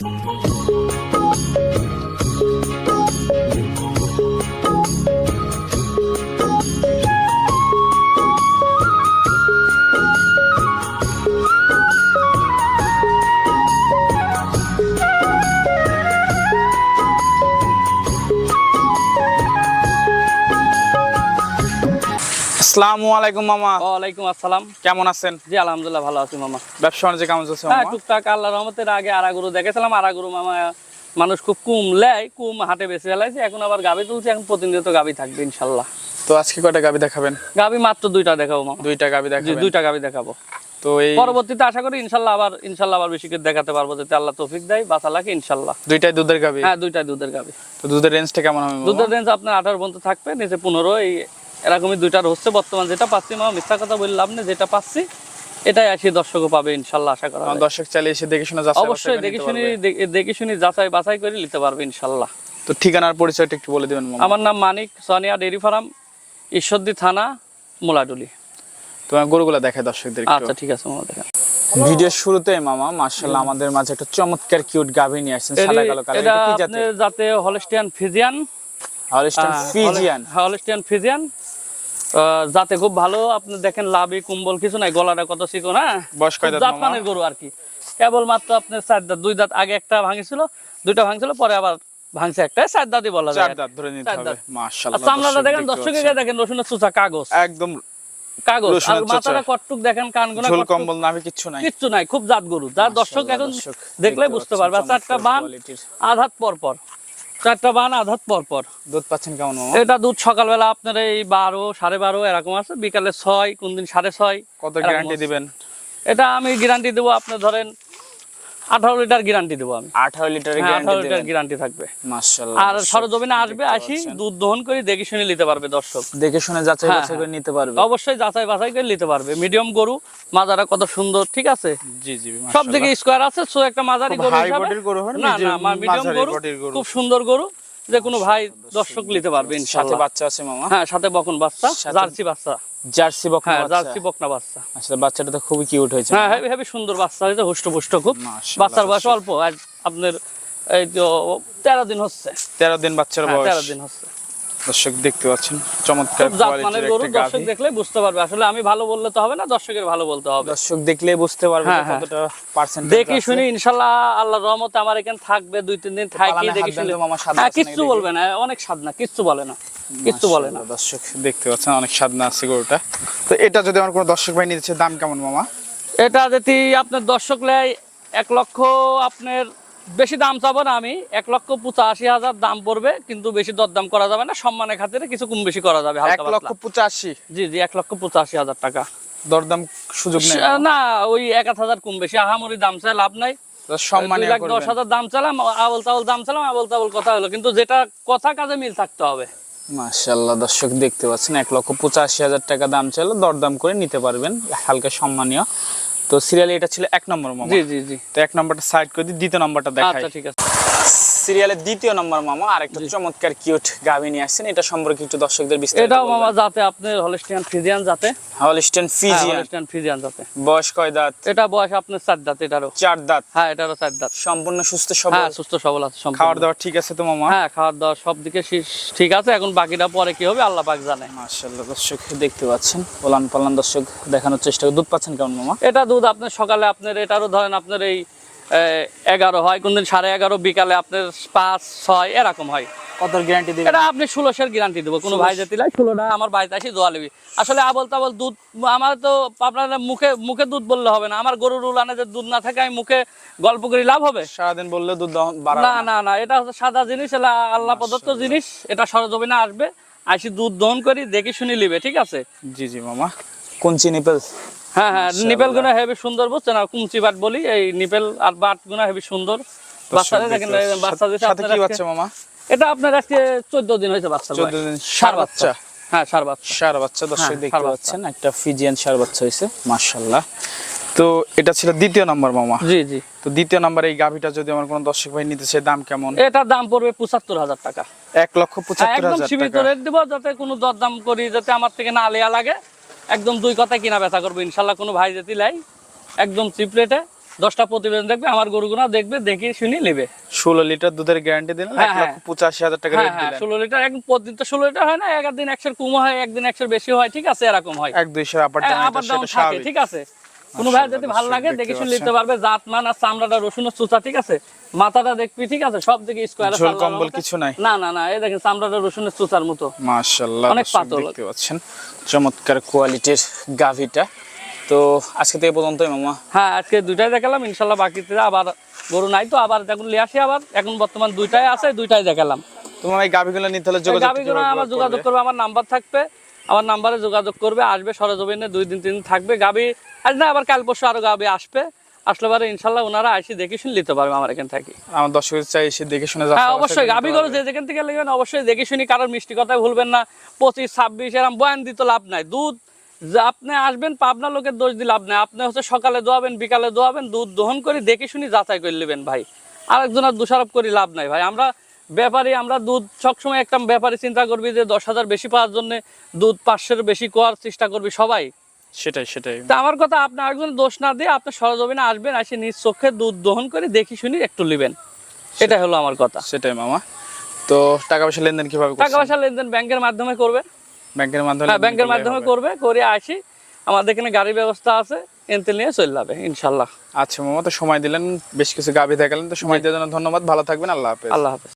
Thank. আসসালামু আলাইকুম মামা। ওয়ালাইকুম আসসালাম। কেমন আছেন? জি আলহামদুলিল্লাহ ভালো আছি মামা। ব্যবসা বাণিজ্য কেমন চলছে হ্যাঁ টুকটাক আল্লাহ রহমতের আগে আরাগুরু দেখেছিলাম। আরাগুরু মামা মানুষ খুব কুম লেয় কুম হাটে বেশি ফেলাইছে। এখন আবার গাবি তুলছে এখন প্রতিনিয়ত গাবি থাকবে ইনশাল্লাহ। তো আজকে কয়টা গাবি দেখাবেন? গাবি মাত্র দুইটা দেখাবো মামা। দুইটা গাবি দেখাবেন। দুইটা গাবি দেখাবো। তো এই পরবর্তীতে আশা করি ইনশাল্লাহ আবার ইনশাল্লাহ আবার বেশি করে দেখাতে পারব যাতে আল্লাহ তৌফিক দেয় বাঁচা লাগে ইনশাল্লাহ। দুইটাই দুধের গাবি? হ্যাঁ দুইটাই দুধের গাবি। তো দুধের রেঞ্জটা কেমন হবে দুধের রেঞ্জ আপনার আঠারো পর্যন্ত থাকবে নিচে পনেরো এই এরকমই দুইটার হচ্ছে। বর্তমান যেটা পাচ্ছি মামা মিথ্যা কথা বললাম না যেটা পাচ্ছি এটাই আসি দর্শকও পাবে ইনশাল্লাহ আশা করা দর্শক চাইলে এসে দেখে শুনে অবশ্যই দেখে শুনি দেখে শুনি যাচাই বাছাই করে নিতে পারবে ইনশাল্লাহ। তো ঠিকানার পরিচয়টা একটু বলে দিবেন আমার নাম মানিক সোনিয়া ডেরি ফার্ম ঈশ্বরদী থানা মোলাডুলি। তোমার গরুগুলা দেখায় দর্শকদের আচ্ছা ঠিক আছে মামা দেখা ভিডিওর শুরুতে মামা মাশাআল্লাহ আমাদের মাঝে একটা চমৎকার কিউট গাভি নিয়ে আসছেন সাদা কালো কালার এটা কি জাতের? আপনার যাতে Holstein Friesian. Holstein Friesian. Holstein Friesian. যাতে খুব ভালো আপনি দেখেন লাভি কুম্বল কিছু নাই গলাটা কত চিকন হ্যাঁ? মামা? জাতমানের গরু আর কি। কেবলমাত্র আপনার চার দাঁত দুই দাঁত আগে একটা ভাঙিছিল দুইটা ভাঙছিল পরে আবার ভাঙছে একটা চার দাঁতই বলা যায় চার দাঁত ধরে নিতে হবে মাশাআল্লাহ চামড়াটা দেখেন দেখতে দেখেন রসুনের চুচা কাগজ। একদম কাগজ আর রসুনের মাথাটা কটটুক দেখেন কানগুনা ঝোল কম্বল কিচ্ছু নাই। কিচ্ছু নাই খুব জাত গরু যার দর্শক এখন দেখলে বুঝতে পারবে চারটা বান আধাত পর পর। চারটা বান আধাত পর পর দুধ পাচ্ছেন কেমন এটা দুধ সকালবেলা আপনার এই বারো সাড়ে বারো এরকম আছে বিকালে ছয় কোন দিন সাড়ে ছয় কত গ্যারান্টি দিবেন? এটা আমি গ্যারান্টি দেবো আপনার ধরেন আঠারো লিটার গ্যারান্টি দেবো আমি। 18 লিটারের হ্যাঁ আঠারো লিটার গ্যারান্টি থাকবে। আর সরজমিনে আসবে আসি দুধ দহন করে দেখে শুনে নিতে পারবে দর্শক। দেখে শুনে যাচাই হ্যাঁ, বাছাই করে নিতে পারবে। অবশ্যই যাচাই বাছাই করে নিতে পারবে। মিডিয়াম গরু মাজারা কত সুন্দর ঠিক আছে? জি জি সব দিকে স্কোয়ার আছে সো একটা মাজারি গরু না না মিডিয়াম গরু। খুব সুন্দর গরু। যে কোনো ভাই দর্শক নিতে পারবে সাথে বাচ্চা আছে মামা। হ্যাঁ সাথে বকন বাচ্চা জার্সি বাচ্চা। জার্সি বকনা হ্যাঁ জার্সি বকনা বাচ্চা। আসলে বাচ্চাটা তো খুবই কিউট হয়েছে। হ্যাঁ হেভি হেভি সুন্দর বাচ্চা হয়েছে হুষ্ট পুষ্ট খুব। বাচ্চার বয়স অল্প আর আপনার এই তো তেরো দিন হচ্ছে। 13 দিন বাচ্চার হ্যাঁ, বয়স। তেরো দিন হচ্ছে। দর্শক দেখতে পাচ্ছেন চমৎকার কোয়ালিটির গরু দর্শক দেখলে বুঝতে পারবে। আসলে আমি ভালো বললে তো হবে না দর্শকের ভালো বলতে হবে। দর্শক দেখলেই বুঝতে পারবে হ্যাঁ, হ্যাঁ। কতটা পার্সেন্ট দেখি শুনি ইনশাল্লাহ আল্লাহ রহমতে আমার এখানে থাকবে দুই তিন দিন থাকি দেখি শুনি। মামা, হ্যাঁ কিচ্ছু নাকি বলবে না অনেক স্বাদ না কিচ্ছু বলে না কিচ্ছু বলে না। দর্শক দেখতে পাচ্ছেন অনেক স্বাদনা আছে গরুটা। তো এটা যদি আমার কোনো দর্শক ভাই নিতে দাম কেমন মামা? এটা যদি আপনার দর্শক লেয় এক লক্ষ আপনার বেশি দাম চাবো না আমি। এক লক্ষ পঁচাশি হাজার দাম পড়বে কিন্তু বেশি দরদাম করা যাবে না। সম্মানের খাতিরে কিছু কম বেশি করা যাবে এক লক্ষ পঁচাশি? জি জি এক লক্ষ পঁচাশি হাজার টাকা। দরদাম সুযোগ নেই না ওই এক হাজার কম বেশি। আহামরি দাম চাই লাভ নাই। সম্মানে লাখ দশ হাজার দাম চালাম আবল তাবল দাম চালাম আবল তাবল কথা হলো। কিন্তু যেটা কথা কাজে মিল থাকতে হবে। মাশাল্লাহ দর্শক দেখতে পাচ্ছেন এক লক্ষ পঁচাশি হাজার টাকা দাম চাইলে দরদাম করে নিতে পারবেন। হালকা সম্মানীয়। তো সিরিয়ালে এটা ছিল এক নম্বর জি জি জি। তো এক নম্বরটা সাইড করে দিই দ্বিতীয় নম্বরটা দেখাই। আচ্ছা ঠিক আছে। সিরিয়ালের দ্বিতীয় নম্বর মামা আর একটা চমৎকার কিউট গাভী নিয়ে আসছেন। এটা সম্পর্কে একটু দর্শকদের বিস্তারিত এটাও মামা যাতে আপনার হলস্টিয়ান ফিজিয়ান যাতে হলিস্টেন ফিজিয়ান হলস্টিয়ান ফিজিয়ান যাতে বয়স কয় দাঁত? এটা বয়স আপনার চার দাঁত এটারও। চার দাঁত। হ্যাঁ এটারও চার দাঁত। সম্পূর্ণ সুস্থ সবল? হ্যাঁ সুস্থ সবল আছে সম্পূর্ণ। খাওয়ার দাওয়ার ঠিক আছে তো মামা? হ্যাঁ খাওয়ার দাওয়ার সব দিকে ঠিক আছে এখন বাকিটা পরে কি হবে আল্লাহ পাক জানে। মাশাল্লাহ দর্শক দেখতে পাচ্ছেন ওলান পালান দর্শক দেখানোর চেষ্টা করে। দুধ পাচ্ছেন কেমন মামা? এটা দুধ আপনার সকালে আপনার এটারও ধরেন আপনার এই এগারো হয় কোনদিন সাড়ে এগারো বিকালে আপনার পাঁচ ছয় এরকম হয়। কত গ্যারান্টি দিবেন? এটা আপনি ষোলোশের গ্যারান্টি দেবো কোনো ভাই যদি লাই ষোলোটা আমার বাড়িতে আসি দোয়া লিবি আসলে আবল তাবল দুধ আমার তো আপনার মুখে মুখে দুধ বললে হবে না আমার গরুর উলানে যে দুধ না থাকে আমি মুখে গল্প করি লাভ হবে? সারাদিন বললে দুধ না না। না এটা হচ্ছে সাদা জিনিস এটা আল্লাহ প্রদত্ত জিনিস এটা সরজমিনে আসবে আসি দুধ দহন করি দেখি শুনি লিবে ঠিক আছে? জি জি মামা। কোন চিনিপেল হ্যাঁ হ্যাঁ নিপেল গুনা হেবি সুন্দর বুঝছেন? আর কুমচি বাট বলি এই নিপেল আর বাট গুনা হেবি সুন্দর বাচ্চারা দেখেন এই বাচ্চা দিছে সাথে কি বাচ্চা মামা? এটা আপনার আজকে চোদ্দ দিন হয়েছে বাচ্চা চোদ্দ বয়স। দিন। ষাঁড় ষাঁড় বাচ্চা। হ্যাঁ সার বাচ্চা। সার বাচ্চা দর্শক হ্যাঁ, দেখতে পাচ্ছেন একটা ফিজিয়ান সার বাচ্চা হয়েছে মাশাল্লাহ তো এটা ছিল দ্বিতীয় নম্বর মামা। জি জি। তো দ্বিতীয় নম্বর এই গাভিটা যদি আমার কোনো দর্শক ভাই নিতে চায় দাম কেমন? এটার দাম পড়বে পঁচাত্তর হাজার টাকা। এক লক্ষ হ্যাঁ, পঁচাত্তর একদম হাজার সীমিত রেট দিব যাতে কোনো দরদাম করি যাতে আমার থেকে না লেয়া লাগে। একদম দুই কথা কিনা বেচা করব। ইনশাল্লাহ কোনো ভাই যেতে লাই একদম চিপলেটে দশটা প্রতিবেদন দেখবে আমার গরুগুনা দেখবে দেখে শুনি নেবে। ষোলো লিটার দুধের গ্যারান্টি দিলেন হ্যাঁ, লক্ষ পঁচাশি হাজার টাকা হ্যাঁ হ্যাঁ ষোলো লিটার একদম প্রতিদিন তো ষোলো লিটার হয় না একদিন একশোর কম হয় একদিন একশোর বেশি হয় ঠিক আছে এরকম হয়। এক দুইশো আবার ঠিক আছে। কোনো ভাই যদি ভালো লাগে দেখে শুনে নিতে পারবে জাত মান আর চামড়াটা রসুন চুচা ঠিক আছে? মাথাটা দেখবি ঠিক আছে? সব দিকে স্কোয়ার ঝোল কম্বল কিছু নাই। না না না এই দেখেন চামড়াটা রসুনের চুচার মতো। মাশাআল্লাহ অনেক পাতল। দেখতে পাচ্ছেন। চমৎকার কোয়ালিটির গাভিটা। তো আজকে থেকে পর্যন্ত মামা। হ্যাঁ আজকে দুইটাই দেখালাম ইনশাল্লাহ বাকিতে আবার গরু নাই তো আবার দেখুন লিয়ে আসি আবার। এখন বর্তমান দুইটাই আছে দুইটাই দেখালাম। তোমার এই গাভিগুলো নিতে হলে যোগাযোগ গাবিগুলো আমার যোগাযোগ করবে আমার নাম্বার থাকবে। আমার নাম্বারে যোগাযোগ করবে আসবে সরজমিনে দুই দিন তিন থাকবে। গাবি আজ না আবার কাল পরশু আরও গাবি আসবে। আসলে পরে ইনশাল্লাহ ওনারা আসি দেখে শুনে নিতে পারবে আমার এখান থেকে। আমার দর্শক চাই এসে দেখে শুনে হ্যাঁ অবশ্যই গাবি গরু যে যেখান থেকে নেবেন অবশ্যই দেখে শুনি কারোর মিষ্টি কথাই ভুলবেন না। পঁচিশ ছাব্বিশ এরম বয়ান দিতে লাভ নাই। দুধ যে আপনি আসবেন পাবনা লোকের দোষ দিয়ে লাভ নাই। আপনি হচ্ছে সকালে দোয়াবেন বিকালে দোয়াবেন দুধ দহন করে দেখে শুনি যাচাই করে নেবেন ভাই। আরেকজনের দোষারোপ করি লাভ নাই ভাই। আমরা ব্যাপারী আমরা দুধ সবসময় একটা ব্যাপারী চিন্তা করবি যে দশ হাজার বেশি পাওয়ার জন্য দুধ পাঁচশোর বেশি কোয়ার চেষ্টা করবি সবাই। সেটাই সেটাই। তা আমার কথা আপনি আরেকজন দোষ না দিয়ে আপনি সরজমিনে আসবেন এসে নিজ চোখে দুধ দহন করে দেখি শুনি একটু নেবেন এটা হলো আমার কথা। সেটাই মামা। তো টাকা পয়সা লেনদেন কীভাবে টাকা পয়সা লেনদেন ব্যাংকের মাধ্যমে করবে ব্যাংকের মাধ্যমে হ্যাঁ ব্যাংকের মাধ্যমে করবে করে আসি। আমাদের এখানে গাড়ির ব্যবস্থা আছে এনতেল নিয়ে চলে যাবে ইনশাল্লাহ। আচ্ছা মামা তো সময় দিলেন বেশ কিছু গাভি দেখালেন তো সময় দেওয়ার জন্য ধন্যবাদ ভালো থাকবেন আল্লাহ হাফেজ। আল্লাহ হাফেজ।